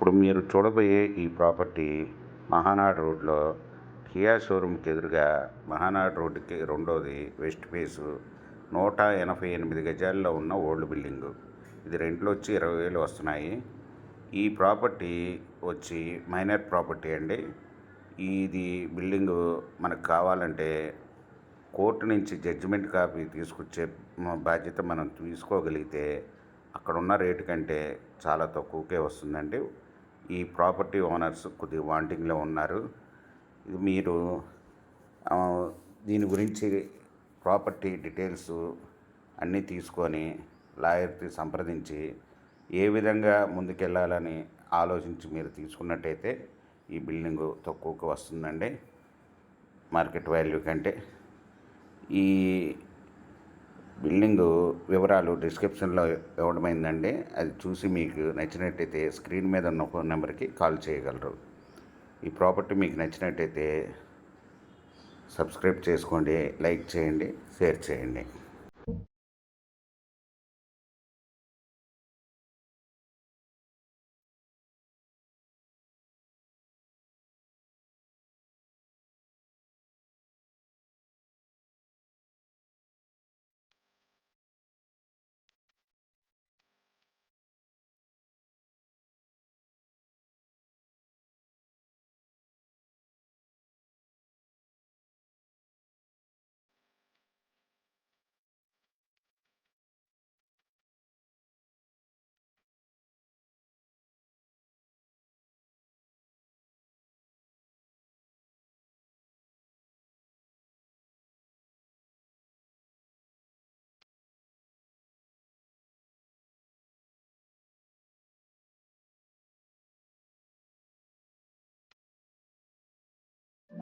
ఇప్పుడు మీరు చూడబోయే ఈ ప్రాపర్టీ మహానాడు రోడ్లో కియా షోరూమ్కి ఎదురుగా మహానాడు రోడ్డుకి రెండోది వెస్ట్ ఫేసు నూట ఎనభై ఎనిమిది గజాల్లో ఉన్న ఓల్డ్ బిల్డింగు. ఇది రెంట్లో వచ్చి ఇరవై వేలు వస్తున్నాయి. ఈ ప్రాపర్టీ వచ్చి మైనర్ ప్రాపర్టీ అండి. ఇది బిల్డింగు మనకు కావాలంటే కోర్టు నుంచి జడ్జిమెంట్ కాపీ తీసుకొచ్చే బాధ్యత మనం తీసుకోగలిగితే అక్కడ ఉన్న రేటు కంటే చాలా తక్కువకే వస్తుందండి. ఈ ప్రాపర్టీ ఓనర్స్ కొద్దిగా వాంటింగ్లో ఉన్నారు. మీరు దీని గురించి ప్రాపర్టీ డీటెయిల్స్ అన్నీ తీసుకొని లాయర్కి సంప్రదించి ఏ విధంగా ముందుకెళ్ళాలని ఆలోచించి మీరు తీసుకున్నట్టయితే ఈ బిల్డింగ్ తక్కువకు వస్తుందండి. మార్కెట్ వాల్యూ కంటే ఈ బిల్డింగ్ వివరాలు డిస్క్రిప్షన్లో ఇవ్వడమైందండి. అది చూసి మీకు నచ్చినట్టయితే స్క్రీన్ మీద ఉన్న ఫోన్ నెంబర్కి కాల్ చేయగలరు. ఈ ప్రాపర్టీ మీకు నచ్చినట్టయితే సబ్స్క్రైబ్ చేసుకోండి లైక్ చేయండి షేర్ చేయండి.